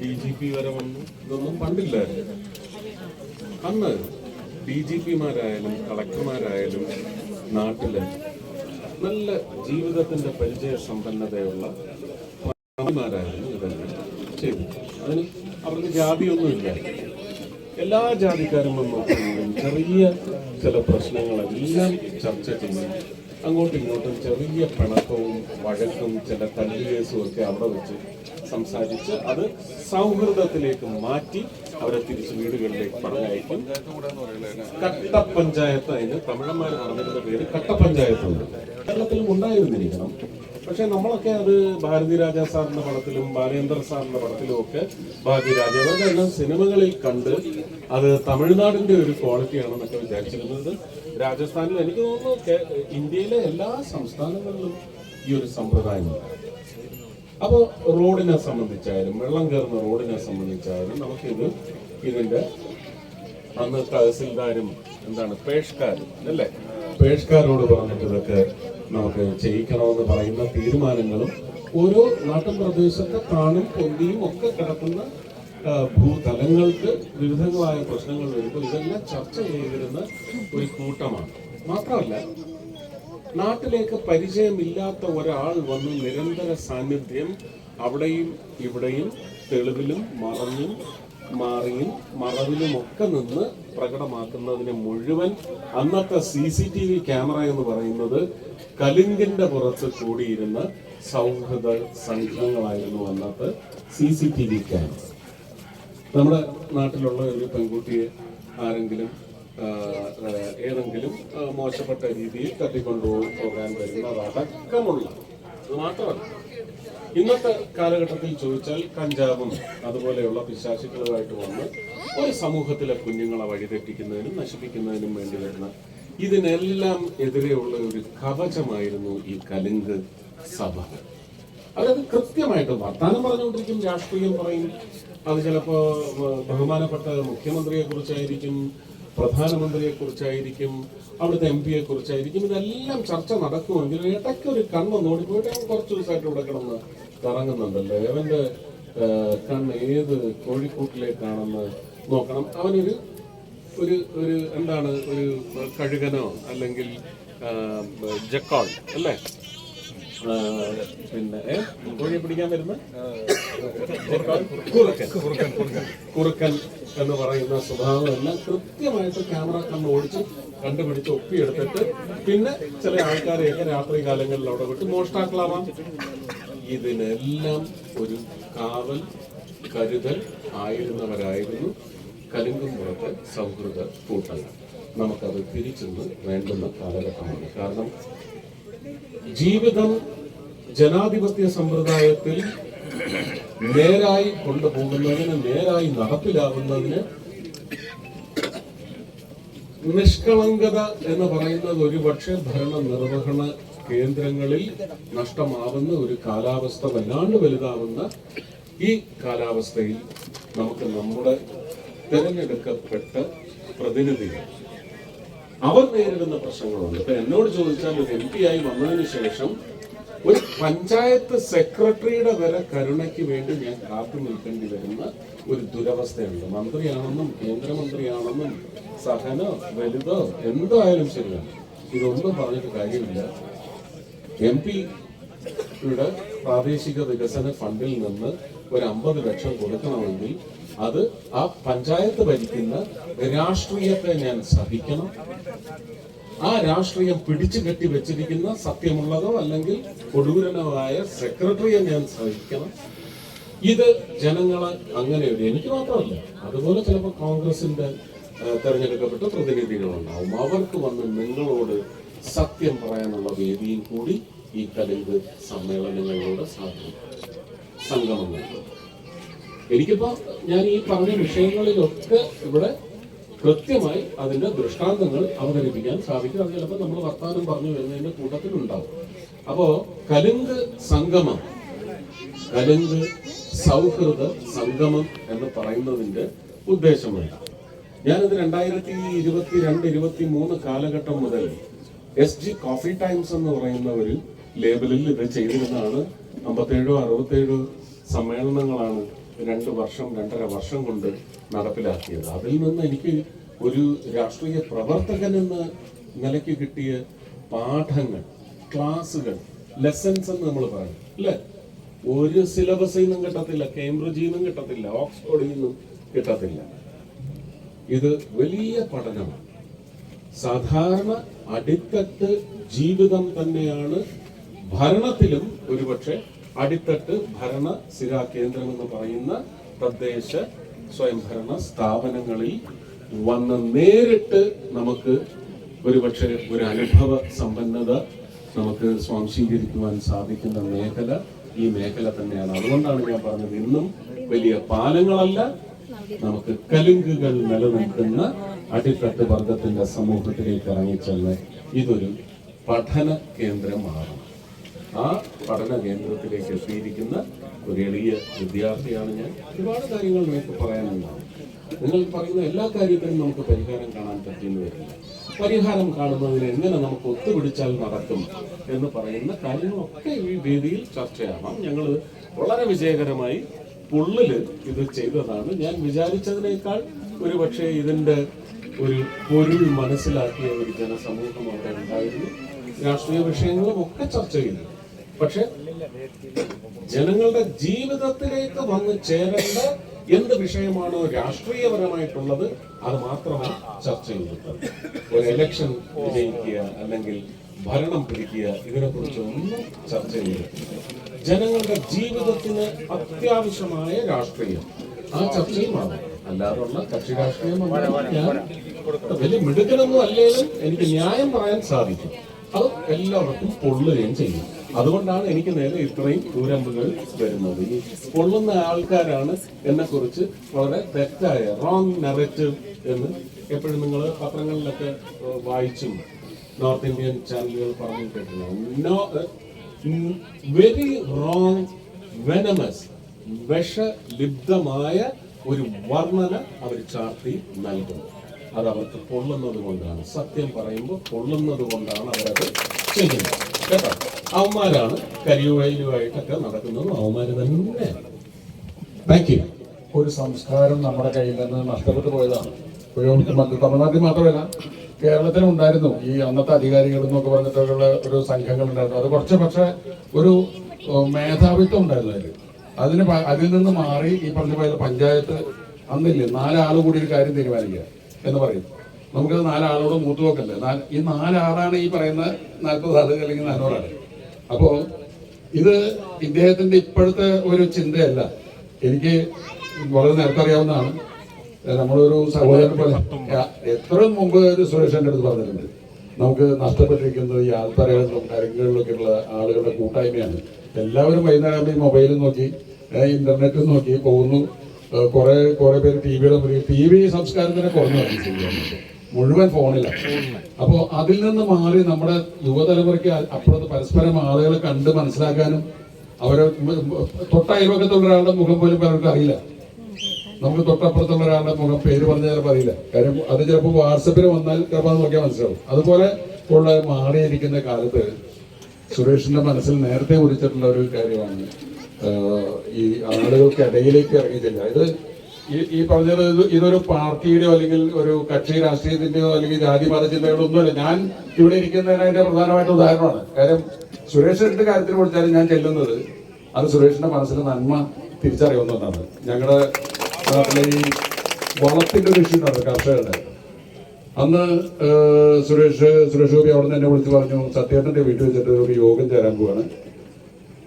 D G P വരെ വന്നു. ഇതൊന്നും പണ്ടില്ലായിരുന്നു. അന്ന് ഡി ജി പിമാരായാലും കളക്ടർമാരായാലും നാട്ടിൽ നല്ല ജീവിതത്തിന്റെ പരിചയ സമ്പന്നതയുള്ള സ്വാമിമാരായിരുന്നു ഇതെല്ലാം ചെയ്തു അതിന് അവർക്ക് ജാതിയൊന്നുമില്ല. എല്ലാ ജാതിക്കാരും വന്നു ചെറിയ ചില പ്രശ്നങ്ങളെല്ലാം ചർച്ച ചെയ്യും. അങ്ങോട്ടും ഇങ്ങോട്ടും ചെറിയ പിണക്കവും വഴക്കും ചില തല്ലുകേസും ഒക്കെ അവിടെ വെച്ച് സംസാരിച്ച് അത് സൗഹൃദത്തിലേക്ക് മാറ്റി അവരെ തിരിച്ച് വീടുകളിലേക്ക് പറഞ്ഞയക്കും. കട്ടപ്പഞ്ചായത്ത് അതിന് തമിഴന്മാർ പറഞ്ഞിരുന്ന പേര് കട്ടപ്പഞ്ചായത്ത് കേരളത്തിലും ഉണ്ടായിരുന്നിരിക്കണം. പക്ഷെ നമ്മളൊക്കെ അത് ഭാരതി രാജ സാറിന്റെ പടത്തിലും ബാലേന്ദ്ര സാറിന്റെ പടത്തിലും ഒക്കെ ഭാരതി രാജ അവരുടെ എല്ലാം സിനിമകളിൽ കണ്ട് അത് തമിഴ്നാടിന്റെ ഒരു ക്വാളിറ്റിയാണെന്നൊക്കെ വിചാരിച്ചിരുന്നത്. രാജസ്ഥാനിൽ എനിക്ക് തോന്നുന്നു ഇന്ത്യയിലെ എല്ലാ സംസ്ഥാനങ്ങളിലും ഈ ഒരു സമ്പ്രദായമുണ്ട് അപ്പോൾ റോഡിനെ സംബന്ധിച്ചായാലും വെള്ളം കയറുന്ന റോഡിനെ സംബന്ധിച്ചായാലും നമുക്കിത് ഇതിന്റെ അന്ന് തഹസിൽദാരും എന്താണ് പേഷ്കാരും അല്ലേ? പേഷ്കാരോട് പറഞ്ഞിട്ട് ഇതൊക്കെ നമുക്ക് ചെയ്യിക്കണമെന്ന് പറയുന്ന തീരുമാനങ്ങളും ഓരോ നാട്ടിൻ പ്രദേശത്തെ താണും പൊന്തിയും ഒക്കെ കിടക്കുന്ന ഭൂതലങ്ങൾക്ക് വിവിധങ്ങളായ പ്രശ്നങ്ങൾ വരുമ്പോൾ ഇതെല്ലാം ചർച്ച ചെയ്തിരുന്ന ഒരു കൂട്ടമാണ്. മാത്രമല്ല നാട്ടിലേക്ക് പരിചയമില്ലാത്ത ഒരാൾ വന്ന് നിരന്തര സാന്നിധ്യം അവിടെയും ഇവിടെയും തെളിവിലും മറഞ്ഞും മാറിയും മറവിലും ഒക്കെ നിന്ന് പ്രകടമാക്കുന്നതിന് മുഴുവൻ അന്നത്തെ C C T V camera എന്ന് പറയുന്നത് കലിങ്കിന്റെ പുറത്ത് കൂടിയിരുന്ന സൗഹൃദ സംഘങ്ങളായിരുന്നു അന്നത്തെ C C T V camera. നമ്മുടെ നാട്ടിലുള്ള ഒരു പെൺകുട്ടിയെ ആരെങ്കിലും ഏതെങ്കിലും മോശപ്പെട്ട രീതിയിൽ തട്ടിക്കൊണ്ടുപോകാൻ വരുന്നതടക്കമുള്ള അത് മാത്രമല്ല ഇന്നത്തെ കാലഘട്ടത്തിൽ ചോദിച്ചാൽ കഞ്ചാവും അതുപോലെയുള്ള പിശാചുക്കളുമായിട്ട് വന്ന് ഒരു സമൂഹത്തിലെ കുഞ്ഞുങ്ങളെ വഴിതെറ്റിക്കുന്നതിനും നശിപ്പിക്കുന്നതിനും വേണ്ടി വരുന്ന ഇതിനെല്ലാം എതിരെയുള്ള ഒരു കവചമായിരുന്നു ഈ കലിങ്ക് സഭ. അതായത് കൃത്യമായിട്ട് വർത്താനം പറഞ്ഞുകൊണ്ടിരിക്കും രാഷ്ട്രീയം പറയും. അത് ചിലപ്പോ ബഹുമാനപ്പെട്ട മുഖ്യമന്ത്രിയെ കുറിച്ചായിരിക്കും പ്രധാനമന്ത്രിയെ കുറിച്ചായിരിക്കും അവിടുത്തെ എം പിയെ കുറിച്ചായിരിക്കും ഇതെല്ലാം ചർച്ച നടക്കുമെങ്കിലും ഇടയ്ക്ക് ഒരു കണ്ണ് നോടിപ്പോയിട്ട് അവൻ കുറച്ച് ദിവസമായിട്ട് ഇവിടെ കിടന്ന് കറങ്ങുന്നുണ്ടല്ലോ. അവന്റെ കണ്ണ് ഏത് കോഴിക്കൂട്ടിലേക്കാണെന്ന് നോക്കണം. അവനൊരു ഒരു ഒരു എന്താണ് ഒരു കഴുകനോ അല്ലെങ്കിൽ ജക്കോൾ അല്ലേ? പിന്നെ? കോഴിയെ പിടിക്കാൻ വരുന്ന കുറുക്കൻ. കുറുക്കൻ. എന്ന് പറയുന്ന സ്വഭാവമെല്ലാം കൃത്യമായിട്ട് ക്യാമറ കണ്ണ് ഓടിച്ച് കണ്ടുപിടിച്ച് ഒപ്പിയെടുത്തിട്ട് പിന്നെ ചില ആൾക്കാരെയൊക്കെ രാത്രി കാലങ്ങളിൽ അവിടെ വിട്ട് മോഷ്ടാക്കളാവാം. ഇതിനെല്ലാം ഒരു കാവൽ കരുതൽ ആയിരുന്നവരായിരുന്നു. കലിങ്കുംപുറത്തെ സൗഹൃദ കൂട്ടങ്ങൾ. നമുക്കത് തിരിച്ചെന്ന് വേണ്ടുന്ന കാലഘട്ടമാണ്. കാരണം ജീവിതം ജനാധിപത്യ സമ്പ്രദായത്തിൽ നേരായി കൊണ്ടുപോകുന്നതിന് നേരായി നടപ്പിലാകുന്നതിന് നിഷ്കളങ്കത എന്ന് പറയുന്നത് ഒരുപക്ഷെ ഭരണ നിർവഹണ കേന്ദ്രങ്ങളിൽ നഷ്ടമാവുന്ന ഒരു കാലാവസ്ഥ വല്ലാണ്ട് വലുതാവുന്ന ഈ കാലാവസ്ഥയിൽ നമുക്ക് നമ്മുടെ തിരഞ്ഞെടുക്കപ്പെട്ട പ്രതിനിധികൾ അവർ നേരിടുന്ന പ്രശ്നങ്ങളുണ്ട്. ഇപ്പൊ എന്നോട് ചോദിച്ചാൽ ഒരു എം പി ആയി വന്നതിന് ശേഷം ഒരു പഞ്ചായത്ത് സെക്രട്ടറിയുടെ വരെ കരുണയ്ക്ക് വേണ്ടി ഞാൻ കാത്തു നിൽക്കേണ്ടി വരുന്ന ഒരു ദുരവസ്ഥയുണ്ട്. മന്ത്രിയാണെന്നും കേന്ദ്രമന്ത്രിയാണെന്നും സഹനോ വലുതോ എന്തായാലും ശരിയാണ് ഇതൊന്നും പറഞ്ഞിട്ട് കാര്യമില്ല. എം പിയുടെ പ്രാദേശിക വികസന ഫണ്ടിൽ നിന്ന് ഒരു അമ്പത് ലക്ഷം കൊടുക്കണമെങ്കിൽ അത് ആ പഞ്ചായത്ത് ഭരിക്കുന്ന രാഷ്ട്രീയത്തെ ഞാൻ സഹിക്കണം. ആ രാഷ്ട്രീയം പിടിച്ചു കെട്ടി വെച്ചിരിക്കുന്ന സത്യമുള്ളതോ അല്ലെങ്കിൽ കൊടൂരനോ ആയ സെക്രട്ടറിയെ ഞാൻ സഹിക്കണം. ഇത് ജനങ്ങളെ അങ്ങനെ ഒരു എനിക്ക് മാത്രമല്ല. അതുപോലെ ചിലപ്പോൾ കോൺഗ്രസിന്റെ തെരഞ്ഞെടുക്കപ്പെട്ട പ്രതിനിധികളുണ്ടാവും. അവർക്ക് വന്ന് നിങ്ങളോട് സത്യം പറയാനുള്ള വേദിയും കൂടി ഈ തെലുങ്ക് സമ്മേളനങ്ങളിലൂടെ സാധിക്കും. സംഗമങ്ങൾ എനിക്കിപ്പോ ഞാൻ ഈ പറഞ്ഞ വിഷയങ്ങളിലൊക്കെ ഇവിടെ കൃത്യമായി അതിന്റെ ദൃഷ്ടാന്തങ്ങൾ അവതരിപ്പിക്കാൻ സാധിക്കും. അത് ചിലപ്പോൾ നമ്മൾ വർത്താനം പറഞ്ഞു വരുന്നതിന്റെ കൂട്ടത്തിലുണ്ടാവും അപ്പോ കലുങ്ക് സംഗമം കലുങ്ക് സൗഹൃദ സംഗമം എന്ന് പറയുന്നതിന്റെ ഉദ്ദേശമല്ല ഞാനിത് രണ്ടായിരത്തി ഇരുപത്തി രണ്ട് ഇരുപത്തി മൂന്ന് കാലഘട്ടം മുതൽ എസ് ജി കോഫി ടൈംസ് എന്ന് പറയുന്ന ഒരു ലേബലിൽ ഇത് ചെയ്തിരുന്നതാണ്. അമ്പത്തേഴോ അറുപത്തേഴോ സമ്മേളനങ്ങളാണ് രണ്ട് വർഷം രണ്ടര വർഷം കൊണ്ട് നടപ്പിലാക്കിയത്. അതിൽ നിന്ന് എനിക്ക് ഒരു രാഷ്ട്രീയ പ്രവർത്തകൻ എന്ന നിലയ്ക്ക് കിട്ടിയ പാഠങ്ങൾ ക്ലാസ്സുകൾ ലെസൺസ് എന്ന് നമ്മൾ പറയും. അല്ലേ? ഒരു സിലബസിൽ നിന്നും കിട്ടത്തില്ല കേംബ്രിഡ്ജിൽ നിന്നും കിട്ടത്തില്ല ഓക്സ്ഫോർഡിൽ നിന്നും കിട്ടത്തില്ല. ഇത് വലിയ പഠനമാണ്. സാധാരണ അടിത്തട്ട് ജീവിതം തന്നെയാണ് ഭരണത്തിലും ഒരുപക്ഷെ അടിത്തട്ട് ഭരണ സിരാ കേന്ദ്രം എന്ന് പറയുന്ന തദ്ദേശ സ്വയംഭരണ സ്ഥാപനങ്ങളിൽ വന്ന് നേരിട്ട് നമുക്ക് ഒരുപക്ഷെ ഒരു അനുഭവ സമ്പന്നത നമുക്ക് സ്വാംശീകരിക്കുവാൻ സാധിക്കുന്ന മേഖല ഈ മേഖല തന്നെയാണ്. അതുകൊണ്ടാണ് ഞാൻ പറഞ്ഞത് ഇന്നും വലിയ പാലങ്ങളല്ല നമുക്ക് കലുങ്കുകൾ നിലനിൽക്കുന്ന അടിത്തട്ട് വർഗത്തിന്റെ സമൂഹത്തിലേക്ക് ഇറങ്ങിച്ചെന്ന് ഇതൊരു പഠന കേന്ദ്രമാണ്. ആ പഠന കേന്ദ്രത്തിലേക്ക് എത്തിയിരിക്കുന്ന ഒരു എളിയ വിദ്യാർത്ഥിയാണ് ഞാൻ. ഒരുപാട് കാര്യങ്ങൾ നിങ്ങൾക്ക് പറയാനുണ്ടാവും. നിങ്ങൾ പറയുന്ന എല്ലാ കാര്യത്തിനും നമുക്ക് പരിഹാരം കാണാൻ പറ്റിയെന്ന് വരില്ല. പരിഹാരം കാണുന്നതിന് എങ്ങനെ നമുക്ക് ഒത്തുപിടിച്ചാൽ നടക്കും എന്ന് പറയുന്ന കാര്യങ്ങളൊക്കെ ഈ വേദിയിൽ ചർച്ചയാവാം. ഞങ്ങൾ വളരെ വിജയകരമായി പുള്ളിൽ ഇത് ചെയ്തതാണ്. ഞാൻ വിചാരിച്ചതിനേക്കാൾ ഒരു പക്ഷേ ഇതിന്റെ ഒരു പൊരുൾ മനസ്സിലാക്കിയ ഒരു ജനസമൂഹം അവിടെ ഉണ്ടായിരുന്നു. രാഷ്ട്രീയ വിഷയങ്ങളും ഒക്കെ ചർച്ച ചെയ്തു. പക്ഷെ ജനങ്ങളുടെ ജീവിതത്തിലേക്ക് വന്ന് ചേരേണ്ട എന്ത് വിഷയമാണോ രാഷ്ട്രീയപരമായിട്ടുള്ളത് അത് മാത്രമാണ് ചർച്ച ചെയ്യുന്നത് ഒരു ഇലക്ഷൻ വിജയിക്കുക അല്ലെങ്കിൽ ഭരണം പിടിക്കുക ഇതിനെ കുറിച്ചൊന്നും ചർച്ച ചെയ്യുന്നത് ജനങ്ങളുടെ ജീവിതത്തിന് അത്യാവശ്യമായ രാഷ്ട്രീയം. ആ ചർച്ചയുമാണ്. അല്ലാതുള്ള കക്ഷി രാഷ്ട്രീയം വലിയ മിടുക്കനൊന്നും അല്ലെങ്കിലും എനിക്ക് ന്യായം പറയാൻ സാധിക്കും. അത് എല്ലാവർക്കും പൊള്ളുകയും ചെയ്യും. അതുകൊണ്ടാണ് എനിക്ക് നേരെ ഇത്രയും ദൂരമ്പുകൾ വരുന്നത്. ഈ കൊള്ളുന്ന ആൾക്കാരാണ് എന്നെക്കുറിച്ച് വളരെ തെറ്റായ റോങ് നെറേറ്റീവ് എന്ന് എപ്പോഴും നിങ്ങൾ പത്രങ്ങളിലൊക്കെ വായിച്ചും നോർത്ത് ഇന്ത്യൻ ചാനലുകൾ പറഞ്ഞു കേട്ടിട്ടുണ്ട്. വെരി റോങ് വെനമസ് വിഷലിബ്ധമായ ഒരു വർണന അവർ ചാർത്തി നൽകുന്നു. അത് അവർക്ക് കൊള്ളുന്നത് കൊണ്ടാണ്. സത്യം പറയുമ്പോൾ കൊള്ളുന്നത് കൊണ്ടാണ് അവരത് ചെയ്യുന്നത്. കേട്ടോ? അവന്മാരാണ് കരിയുവയിലുമായിട്ടൊക്കെ നടക്കുന്നത്. അവന്മാര് തന്നെ താങ്ക് യു ഒരു സംസ്കാരം നമ്മുടെ കയ്യിൽ നിന്ന് നഷ്ടപ്പെട്ടു പോയതാണ്. തമിഴ്നാട്ടിൽ മാത്രമല്ല കേരളത്തിലും ഉണ്ടായിരുന്നു. ഈ അന്നത്തെ അധികാരികൾ എന്നൊക്കെ പറഞ്ഞിട്ടുള്ള ഒരു സംഘങ്ങൾ ഉണ്ടായിരുന്നു. അത് കുറച്ച് പക്ഷെ ഒരു മേധാവിത്വം ഉണ്ടായിരുന്നു അതിൽ അതിന് അതിൽ നിന്ന് മാറി ഈ പറഞ്ഞ പോലെ പഞ്ചായത്ത് അന്നില്ലേ നാലാൾ കൂടി ഒരു കാര്യം തീരുമാനിക്കുക എന്ന് പറയും. നമുക്കത് നാലാളോട് മൂത്തു നോക്കല്ലേ ഈ നാലാളാണ് ഈ പറയുന്ന നാൽപ്പത് ആൾ അല്ലെങ്കിൽ നാനൂറ് അപ്പോ ഇത് ഇദ്ദേഹത്തിന്റെ ഇപ്പോഴത്തെ ഒരു ചിന്തയല്ല. എനിക്ക് വളരെ നേരത്തെ അറിയാവുന്നതാണ്. നമ്മളൊരു സഹോദരൻ പോലെ എത്ര എത്രയും മുമ്പ് ഒരു സുരേഷന്റെ അടുത്ത് പറഞ്ഞിട്ടുണ്ട്. നമുക്ക് നഷ്ടപ്പെട്ടിരിക്കുന്നത് ഈ ആൽത്തറകളിലും കരങ്ങളിലൊക്കെയുള്ള ആളുകളുടെ കൂട്ടായ്മയാണ്. എല്ലാവരും വൈകുന്നേരം ഈ മൊബൈലിൽ നോക്കി ഇന്റർനെറ്റും ഇന്റർനെറ്റിൽ നോക്കി പോകുന്നു. കുറേ കുറെ പേര് ടി വിയുടെ ടി വി സംസ്കാരത്തിനെ കുറഞ്ഞു മുഴുവൻ ഫോണിലാണ് അപ്പോ അതിൽ നിന്ന് മാറി നമ്മുടെ യുവതലമുറയ്ക്ക് അപ്പുറത്ത് പരസ്പരം ആളുകൾ കണ്ട് മനസ്സിലാക്കാനും അവരെ തൊട്ടയൽവക്കത്തുള്ള ഒരാളുടെ മുഖം പോലും പലർക്കും അറിയില്ല. നമുക്ക് തൊട്ടപ്പുറത്തുള്ള ഒരാളുടെ മുഖം പേര് പറഞ്ഞാൽ ചിലപ്പോൾ അറിയില്ല. കാര്യം അത് ചിലപ്പോൾ വാട്സപ്പിൽ വന്നാൽ ചിലപ്പോൾ നോക്കിയാൽ മനസ്സിലാവും. അതുപോലെ ഉള്ള മാറിയിരിക്കുന്ന കാലത്ത് സുരേഷിന്റെ മനസ്സിൽ നേരത്തെ കുറിച്ചിട്ടുള്ള ഒരു കാര്യമാണ് ഈ ആളുകൾക്ക് ഇടയിലേക്ക് ഇറങ്ങിയിട്ടില്ല. ഇത് ഈ പറഞ്ഞത് ഇത് ഇതൊരു പാർട്ടിയുടെയോ അല്ലെങ്കിൽ ഒരു കക്ഷി രാഷ്ട്രീയത്തിന്റെയോ അല്ലെങ്കിൽ ജാതി മത ചിന്തകളോ ഒന്നുമല്ല. ഞാൻ ഇവിടെ ഇരിക്കുന്നതിന് അതിന്റെ പ്രധാനമായിട്ട് ഉദാഹരണമാണ്. കാര്യം സുരേഷ് എന്ത് കാര്യത്തിൽ വിളിച്ചാലും ഞാൻ ചെല്ലുന്നത് അത് സുരേഷിന്റെ മനസ്സിലെ നന്മ തിരിച്ചറിയുന്ന ഒന്നാണ്. ഞങ്ങളുടെ ഈ വളത്തിന്റെ ഒരു ഇഷ്യൂ ഉണ്ടായിരുന്നു കർഷകരുടെ. അന്ന് സുരേഷ് സുരേഷ് ഗോപി അവിടെ നിന്ന് എന്നെ വിളിച്ച് പറഞ്ഞു സത്യേട്ടന്റെ വീട്ടിൽ വെച്ചിട്ട് ഒരു യോഗം ചേരാൻ പോവാണ്.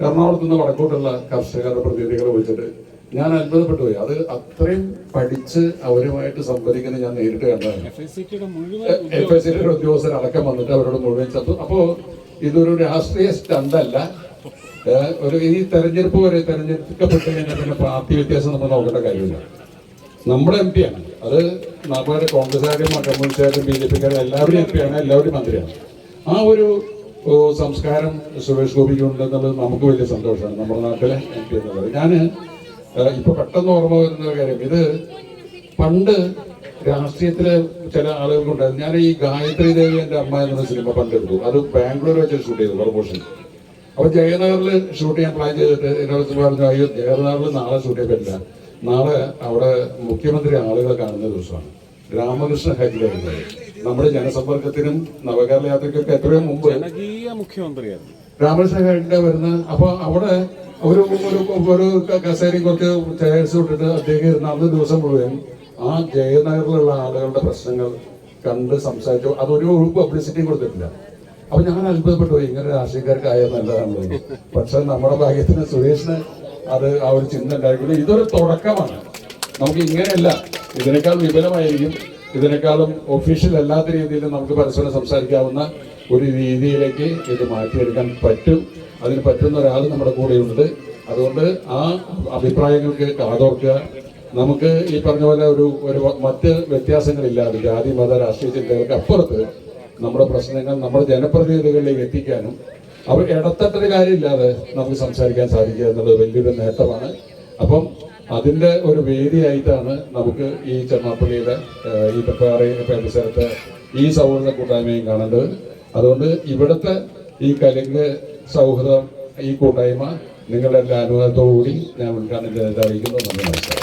എറണാകുളത്ത് നിന്ന് വടക്കോട്ടുള്ള കർഷകരുടെ പ്രതിനിധികളെ വിളിച്ചിട്ട് ഞാൻ അത്ഭുതപ്പെട്ടു പോയി അത് അത്രയും പഠിച്ച് അവരുമായിട്ട് സംവദിക്കുന്ന ഞാൻ നേരിട്ട് കണ്ടതാണ്. എഫ് എസ് സിയുടെ ഉദ്യോഗസ്ഥർ അടക്കം വന്നിട്ട് അവരോട് മുഴുവൻ ചത്തു. അപ്പോ ഇതൊരു രാഷ്ട്രീയ സ്റ്റണ്ടല്ല ഒരു ഈ തെരഞ്ഞെടുപ്പ് വരെ തെരഞ്ഞെടുക്കപ്പെട്ട് കഴിഞ്ഞാൽ പിന്നെ പാർട്ടി വ്യത്യാസം നമ്മൾ നോക്കേണ്ട കാര്യമില്ല. നമ്മുടെ എം പിയാണ് അത് നമ്മുടെ കോൺഗ്രസ്സുകാരും കമ്മ്യൂണിസ്റ്റുകാരും ബി ജെ പിക്കാരും എല്ലാവരും എം പിയാണ് എല്ലാവരും മന്ത്രിയാണ്. ആ ഒരു സംസ്കാരം സുരേഷ് ഗോപിക്ക് ഉണ്ടെന്നുള്ളത് നമുക്ക് വലിയ സന്തോഷമാണ് നമ്മുടെ നാട്ടിലെ എം പി എന്നുള്ളത്. ഞാൻ ഇപ്പൊ പെട്ടെന്ന് ഓർമ്മ വരുന്ന ഒരു കാര്യം. ഇത് പണ്ട് രാഷ്ട്രീയത്തിലെ ചില ആളുകൾക്കുണ്ടായിരുന്നു ഞാൻ ഈ ഗായത്രി ദേവി എന്റെ അമ്മ എന്ന സിനിമ പണ്ടെടുത്തു അത് ബാംഗ്ലൂർ വെച്ച് ഷൂട്ട് ചെയ്തു പ്രൊമോഷൻ അപ്പൊ ജയനഗറിൽ ഷൂട്ട് ചെയ്യാൻ പ്ലാൻ ചെയ്തിട്ട് എന്നോട് പറഞ്ഞു അയ്യോ ജയനഗറിൽ നാളെ ഷൂട്ട് ചെയ്യാൻ പറ്റില്ല. നാളെ അവിടെ മുഖ്യമന്ത്രി ആളുകളെ കാണുന്ന ദിവസമാണ്. രാമകൃഷ്ണ വരുന്നത് നമ്മുടെ ജനസമ്പർക്കത്തിനും നവകേരള യാത്രയ്ക്കൊക്കെ എത്രയോ മുമ്പ് രാമകൃഷ്ണ ഹരിയുടെ വരുന്ന അപ്പൊ അവിടെ ഒരു ഒരു ഒരു കസേരയും കുറച്ച് ചെയർസ് ഇട്ടിട്ട് അദ്ദേഹം ഇരുന്ന അന്ന് ദിവസം മുഴുവൻ ആ ജയനഗറിലുള്ള ആളുകളുടെ പ്രശ്നങ്ങൾ കണ്ട് സംസാരിച്ചു. അതൊരു പബ്ലിസിറ്റിയും കൊടുത്തിട്ടില്ല. അപ്പൊ ഞാൻ അത്ഭുതപ്പെട്ടു. ഇങ്ങനെ രാഷ്ട്രീയക്കാർക്കായ നല്ലതാണ് പക്ഷെ നമ്മുടെ ഭാഗ്യത്തിന് സുരേഷിന് അത് ആ ഒരു ചിന്ത ഉണ്ടായിരിക്കുന്നു ഇതൊരു തുടക്കമാണ്. നമുക്ക് ഇങ്ങനെയല്ല. ഇതിനേക്കാൾ വിപുലമായിരിക്കും. ഇതിനേക്കാളും ഒഫീഷ്യൽ അല്ലാത്ത രീതിയിൽ നമുക്ക് പരസ്പരം സംസാരിക്കാവുന്ന ഒരു രീതിയിലേക്ക് ഇത് മാറ്റിയെടുക്കാൻ പറ്റും. അതിന് പറ്റുന്ന ഒരാൾ നമ്മുടെ കൂടെയുണ്ട്. അതുകൊണ്ട് ആ അഭിപ്രായങ്ങൾക്ക് കാതോർക്കുക. നമുക്ക് ഈ പറഞ്ഞ പോലെ ഒരു ഒരു മറ്റ് വ്യത്യാസങ്ങളില്ലാതെ ജാതി മത രാഷ്ട്രീയ ചിന്തകൾക്ക് അപ്പുറത്ത് നമ്മുടെ പ്രശ്നങ്ങൾ നമ്മുടെ ജനപ്രതിനിധികളിലേക്ക് എത്തിക്കാനും അവർ ഇടത്തട്ടൊരു കാര്യമില്ലാതെ നമുക്ക് സംസാരിക്കാൻ സാധിക്കുക എന്നുള്ളത് വലിയൊരു നേട്ടമാണ്. അപ്പം അതിന്റെ ഒരു വേദിയായിട്ടാണ് നമുക്ക് ഈ ചെന്നാപ്പള്ളിയുടെ ഈ പെപ്പാറി പരിസരത്ത് ഈ സൗഹൃദ കൂട്ടായ്മയും കാണേണ്ടത്. അതുകൊണ്ട് ഇവിടുത്തെ ഈ കലിംഗ് സൗഹൃദം ഈ കൂട്ടായ്മ നിങ്ങളുടെ എല്ലാ അനുവാദത്തോടുകൂടി ഞാൻ ഉദ്ഘാടനം ചെയ്ത് അറിയിക്കുന്നു. നന്ദി നമസ്കാരം.